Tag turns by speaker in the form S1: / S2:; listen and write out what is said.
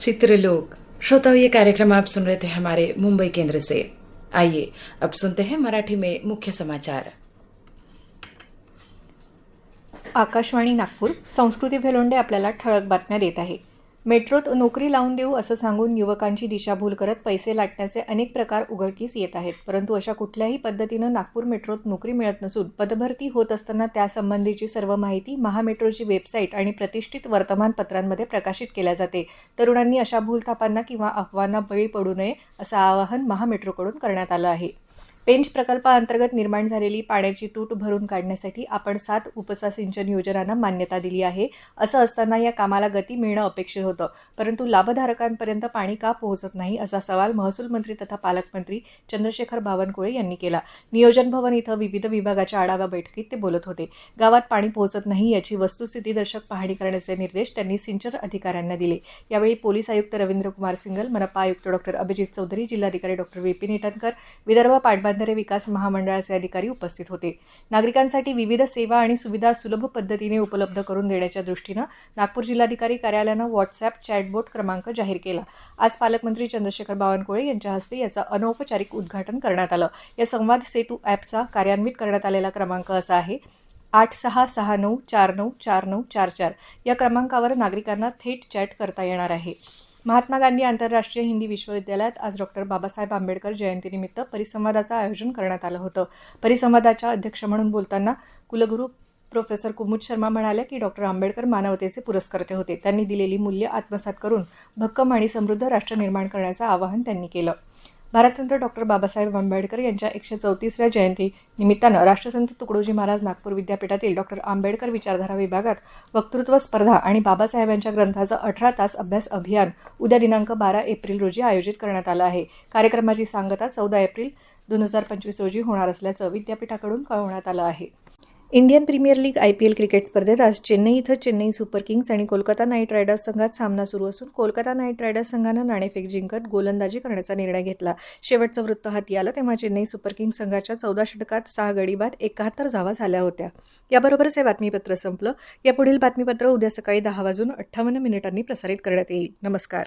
S1: चित्रलोक। श्रोताओं ये कार्यक्रम आप सुन रहे थे हमारे मुंबई केंद्र से। आइए अब सुनते हैं मराठी में मुख्य समाचार।
S2: आकाशवाणी नागपूर संस्कृती भेलोंडे आपल्याला ठळक बातम्या देत आहे. मेट्रोत नोकरी लावून देऊ असं सांगून युवकांची दिशाभूल करत पैसे लाटण्याचे अनेक प्रकार उघडकीस येत आहेत. परंतु अशा कुठल्याही पद्धतीनं नागपूर मेट्रोत नोकरी मिळत नसून पदभरती होत असताना त्यासंबंधीची सर्व माहिती महामेट्रोची वेबसाईट आणि प्रतिष्ठित वर्तमानपत्रांमध्ये प्रकाशित केल्या जाते. तरुणांनी अशा भूलथापांना किंवा अफवांना बळी पडू नये असं आवाहन महामेट्रोकडून करण्यात आलं आहे. पेंच प्रकल्पाअंतर्गत निर्माण झालेली पाण्याची तूट भरून काढण्यासाठी आपण सात उपसा सिंचन योजनांना मान्यता दिली आहे. असं असताना या कामाला गती मिळणं अपेक्षित होतं. परंतु लाभधारकांपर्यंत पाणी का पोहोचत नाही असा सवाल महसूल मंत्री तथा पालकमंत्री चंद्रशेखर बावनकुळे यांनी केला. नियोजन भवन इथं विविध विभागाच्या आढावा बैठकीत ते बोलत होते. गावात पाणी पोहोचत नाही याची वस्तुस्थितीदर्शक पाहणी करण्याचे निर्देश त्यांनी सिंचन अधिकाऱ्यांना दिले. यावेळी पोलीस आयुक्त रवींद्र कुमार सिंगल मनपा आयुक्त डॉक्टर अभिजित चौधरी जिल्हाधिकारी डॉक्टर विपिन इटनकर विदर्भ बंधारे विकास महामंडळाचे अधिकारी उपस्थित होते. नागरिकांसाठी विविध सेवा आणि सुविधा सुलभ पद्धतीने उपलब्ध करून देण्याच्या दृष्टीनं नागपूर जिल्हाधिकारी कार्यालयानं व्हॉट्सअप चॅटबोट क्रमांक जाहीर केला. आज पालकमंत्री चंद्रशेखर बावनकुळे यांच्या हस्ते याचं अनौपचारिक उद्घाटन करण्यात आलं. या संवाद सेतू ॲपचा कार्यान्वित करण्यात आलेला क्रमांक असा आहे. आठ सहा सहा नऊ चार नऊ चार नऊ चार चार. या क्रमांकावर नागरिकांना थेट चॅट करता येणार आहे. महात्मा गांधी आंतरराष्ट्रीय हिंदी विश्वविद्यालयात आज डॉक्टर बाबासाहेब आंबेडकर जयंतीनिमित्त परिसंवादाचं आयोजन करण्यात आलं होतं. परिसंवादाच्या अध्यक्ष म्हणून बोलताना कुलगुरू प्रोफेसर कुमुद शर्मा म्हणाले की डॉक्टर आंबेडकर मानवतेचे पुरस्कर्ते होते. त्यांनी दिलेली मूल्य आत्मसात करून भक्कम आणि समृद्ध राष्ट्र निर्माण करण्याचं आवाहन त्यांनी केलं. भारतरत्न डॉक्टर बाबासाहेब आंबेडकर यांच्या एकशे चौतीसव्या जयंती निमित्तानं राष्ट्रसंत तुकडोजी महाराज नागपूर विद्यापीठातील डॉक्टर आंबेडकर विचारधारा विभागात वक्तृत्व स्पर्धा आणि बाबासाहेबांच्या ग्रंथाचं अठरा तास अभ्यास अभियान उद्या दिनांक बारा एप्रिल रोजी आयोजित करण्यात आलं आहे. कार्यक्रमाची सांगता चौदा एप्रिल दोन हजार पंचवीस रोजी होणार असल्याचं विद्यापीठाकडून कळवण्यात आलं आहे. Indian Premier League I P L cricket स्पर्धेत आज चेन्नई इथं चेन्नई सुपर किंग्स आणि कोलकाता नाईट रायडर्स संघात सामना सुरू असून कोलकाता नाईट रायडर्स संघानं नाणेफेक जिंकत गोलंदाजी करण्याचा निर्णय घेतला. शेवटचं वृत्त हाती आलं तेव्हा चेन्नई सुपर किंग्स संघाच्या चौदा षटकात सहा गडी बाद एकाहत्तर धावा झाल्या होत्या. याबरोबरच हे बातमीपत्र संपलं. या पुढील बातमीपत्र उद्या सकाळी दहा वाजून अठ्ठावन्न मिनिटांनी प्रसारित करण्यात येईल. नमस्कार.